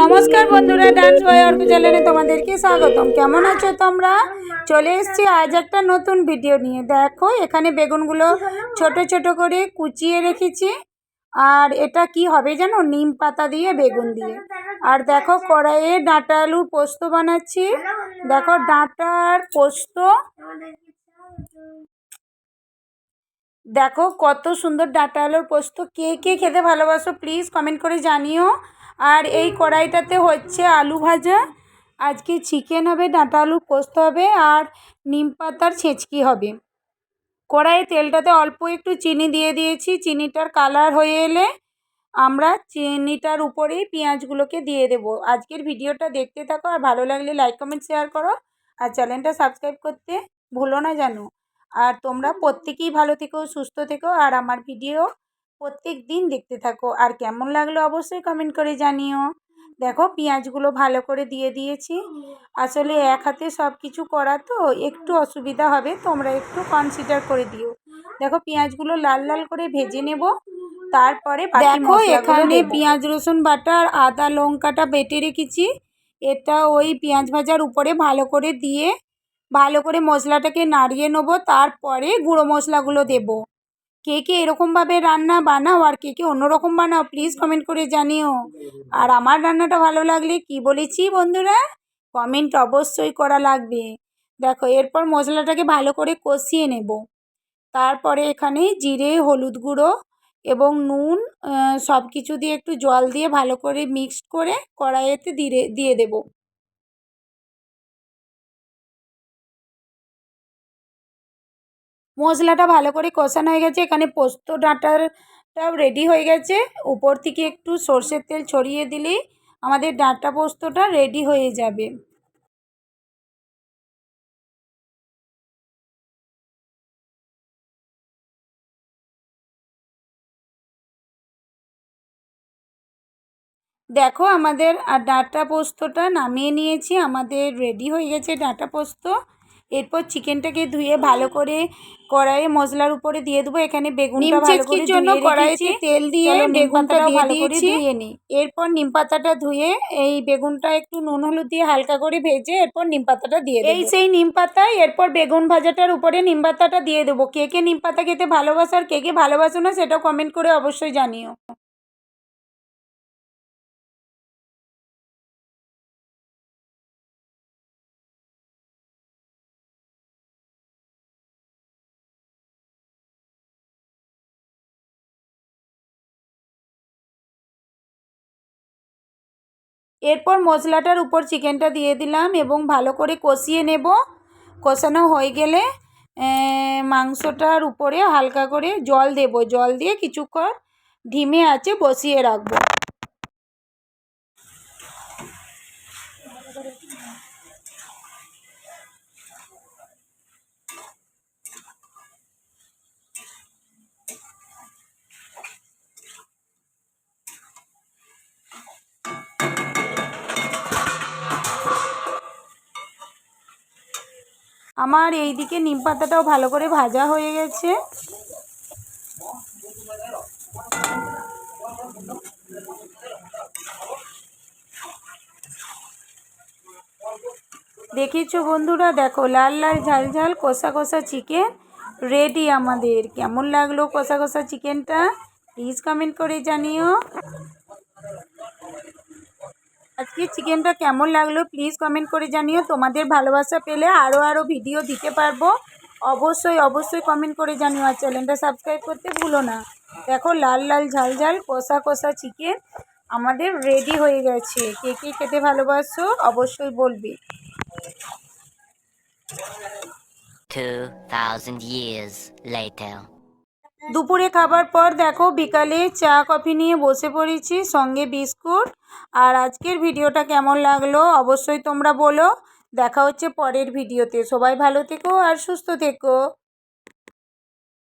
নমস্কার বন্ধুরা, ডান্স বয় অর্ক চ্যানেলে তোমাদেরকে স্বাগতম। কেমন আছো তোমরা? চলে এসেছি আজ একটা নতুন ভিডিও নিয়ে। দেখো, এখানে বেগুনগুলো ছোট ছোট করে কুচিয়ে রেখেছি। আর এটা কি হবে জানো? নিম পাতা দিয়ে বেগুন দিয়ে। আর দেখো, কড়াইয়ে ডাঁটা আলুর পোস্ত বানাচ্ছি। দেখো, ডাঁটার পোস্ত। দেখো, কত সুন্দর ডাঁটা আলুর পোস্ত। কে কে খেতে ভালোবাসো প্লিজ কমেন্ট করে জানিও। আর এই কড়াইটাতে হচ্ছে আলু ভাজা। আজকে চিকেন হবে, ডাঁটা আলু পোস্ত হবে আর নিম পাতার ছেঁচকি হবে। কড়াইয়ে তেলটাতে অল্প একটু চিনি দিয়ে দিয়েছি। চিনিটার কালার হয়ে এলে আমরা চিনিটার উপরেই পেঁয়াজগুলোকে দিয়ে দেব। আজকের ভিডিওটা দেখতে থাকো আর ভালো লাগলে লাইক কমেন্ট শেয়ার করো। আর চ্যানেলটা সাবস্ক্রাইব করতে ভুলো না জানো। আর তোমরা প্রত্যেকেই ভালো থেকো, সুস্থ থেকো। আর আমার ভিডিও প্রত্যেক দিন দেখতে থাকো। আর কেমন লাগল অবশ্যই কমেন্ট করে জানিও। দেখো পেঁয়াজগুলো ভালো করে দিয়ে দিয়েছি। আসলে এক হাতে সব কিছু করা তো একটু অসুবিধা হবে তোমরা একটু কনসিডার করে দিও। দেখো পেঁয়াজগুলো লাল লাল করে ভেজে নেব। তারপরে দেখো এখানে পেঁয়াজ রসুন বাটা আর আদা লঙ্কাটা বেটে রেখেছি। এটা ওই পেঁয়াজ ভাজার উপরে ভালো করে দিয়ে ভালো করে মশলাটাকে নাড়িয়ে নেব। তারপরে গুঁড়ো মশলাগুলো দেবো। কে কে এরকমভাবে রান্না বানাও আর কে কে অন্যরকম বানাও প্লিজ কমেন্ট করে জানিও। আর আমার রান্নাটা ভালো লাগলে কি বলেছি বন্ধুরা? কমেন্ট অবশ্যই করা লাগবে। দেখো, এরপর মশলাটাকে ভালো করে কষিয়ে নেব। তারপরে এখানে জিরে, হলুদ গুঁড়ো এবং নুন সব কিছু দিয়ে একটু জল দিয়ে ভালো করে মিক্সড করে কড়াইয়েতে দিয়ে দিয়ে দেবো। মশলাটা ভালো করে কষানো হয়ে গেছে। এখানে পোস্ত ডাঁটারটাও রেডি হয়ে গেছে। উপর থেকে একটু সর্ষের তেল ছড়িয়ে দিলেই আমাদের ডাঁটা পোস্তটা রেডি হয়ে যাবে। দেখো আমাদের আর ডাঁটা পোস্তটা নামিয়ে নিয়েছি। আমাদের রেডি হয়ে গেছে ডাঁটা পোস্ত। এরপর চিকেনটাকে ধুয়ে ভালো করে কড়াইয়ে মশলার উপরে দিয়ে দেবো। এখানে বেগুনটা ভালো করে জন্য কড়াইতে তেল দিয়ে বেগুনটা ভালো করে ধুয়ে নিই এরপর নিম পাতাটা ধুয়ে এই বেগুনটা একটু নুন হলুদ দিয়ে হালকা করে ভেজে এরপর নিম পাতাটা দিয়ে এই সেই নিম পাতা এরপর বেগুন ভাজাটার উপরে নিম পাতাটা দিয়ে দেবো। কে কে নিম পাতা খেতে ভালোবাসো আর কে কে ভালোবাসো না সেটাও কমেন্ট করে অবশ্যই জানিও। এরপর মশলাটার উপর চিকেনটা দিয়ে দিলাম এবং ভালো করে কষিয়ে নেব। কষানো হয়ে গেলে মাংসটার উপরে হালকা করে জল দেব। জল দিয়ে কিছুক্ষণ ধিমে আছে বসিয়ে রাখব। আমার এই দিকে নিম পাতাটাও ভালো করে ভাজা হয়ে গেছে। দেখিছো বন্ধুরা? দেখো, লাল লাল, ঝাল ঝাল, কষা কষা চিকেন রেডি আমাদের। কেমন লাগল কষা কষা চিকেনটা প্লিজ কমেন্ট করে জানিও। আজকে চিকেনটা কেমন লাগল প্লিজ কমেন্ট করে জানিও। তোমাদের ভালোবাসা পেলে আরও আরও ভিডিও দিতে পারব। অবশ্যই অবশ্যই কমেন্ট করে জানিও আর চ্যানেলটা সাবস্ক্রাইব করতে ভুলো না। দেখো লাল লাল, ঝাল ঝাল, কষা কষা চিকেন আমাদের রেডি হয়ে গেছে। কে কে খেতে ভালোবাসো অবশ্যই বলবে। 2000 years later. দুপুরে খাবার পর দেখো বিকালে চা, কফি নিয়ে বসে পড়েছি, সঙ্গে বিস্কুট। আর আজকের ভিডিওটা কেমন লাগল অবশ্যই তোমরা বলো। দেখা হচ্ছে পরের ভিডিওতে। সবাই ভালো থেকো আর সুস্থ থেকো।